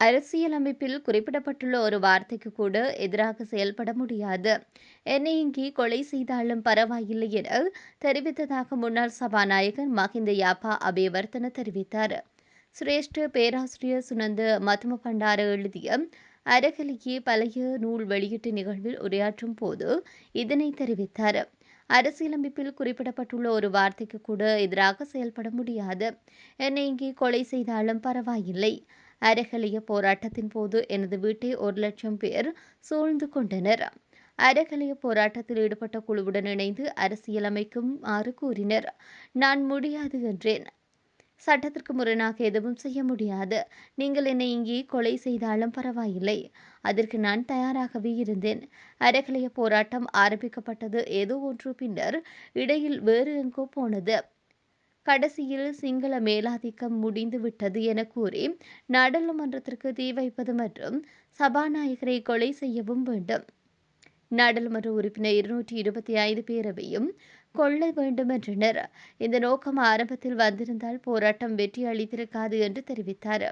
அரசியலமைப்பில் குறிப்பிடப்பட்டுள்ள ஒரு வார்த்தைக்கு கூட எதிராக செயல்பட முடியாது. என்னை இங்கே கொலை செய்தாலும் பரவாயில்லை என தெரிவித்ததாக முன்னாள் சபாநாயகர் மஹிந்த யாப்பா அபேவர்த்தன தெரிவித்தார். சிரேஷ்ட பேராசிரியர் சுனந்த மதும பண்டார எழுதிய அரகலியே பழைய நூல் வெளியீட்டு நிகழ்வில் உரையாற்றும் போது இதனை தெரிவித்தார். அரசியலமைப்பில் குறிப்பிடப்பட்டுள்ள ஒரு வார்த்தைக்கு கூட எதிராக செயல்பட முடியாது. என்னை இங்கே கொலை செய்தாலும் பரவாயில்லை. அரகலிய போராட்டத்தின் போது எனது வீட்டை ஒரு லட்சம் பேர் சூழ்ந்து கொண்டனர். அரகலிய போராட்டத்தில் ஈடுபட்ட குழுவுடன் இணைந்து அரசியலமைக்குமாறு கூறினர். நான் முடியாது என்றேன். சட்டத்திற்கு முரணாக எதுவும் செய்ய முடியாது. நீங்கள் என்னை இங்கே கொலை செய்தாலும் பரவாயில்லை. அதற்கு நான் தயாராகவே இருந்தேன். அறகலைய போராட்டம் ஆரம்பிக்கப்பட்டது ஏதோ ஒன்று. பின்னர் இடையில் வேறு எங்கோ போனது. கடைசியில் சிங்கள மேலாதிக்கம் முடிந்துவிட்டது என கூறி நாடாளுமன்றத்திற்கு தீ வைப்பது மற்றும் சபாநாயகரை கொலை செய்யவும் வேண்டும். நாடாளுமன்ற உறுப்பினர் இருநூற்றி இருபத்தி ஐந்து பேரவையும் கொள்ள வேண்டும் என்றனர். இந்த நோக்கம் ஆரம்பத்தில் வந்திருந்தால் போராட்டம் வெற்றி அளித்திருக்காது என்று தெரிவித்தார்.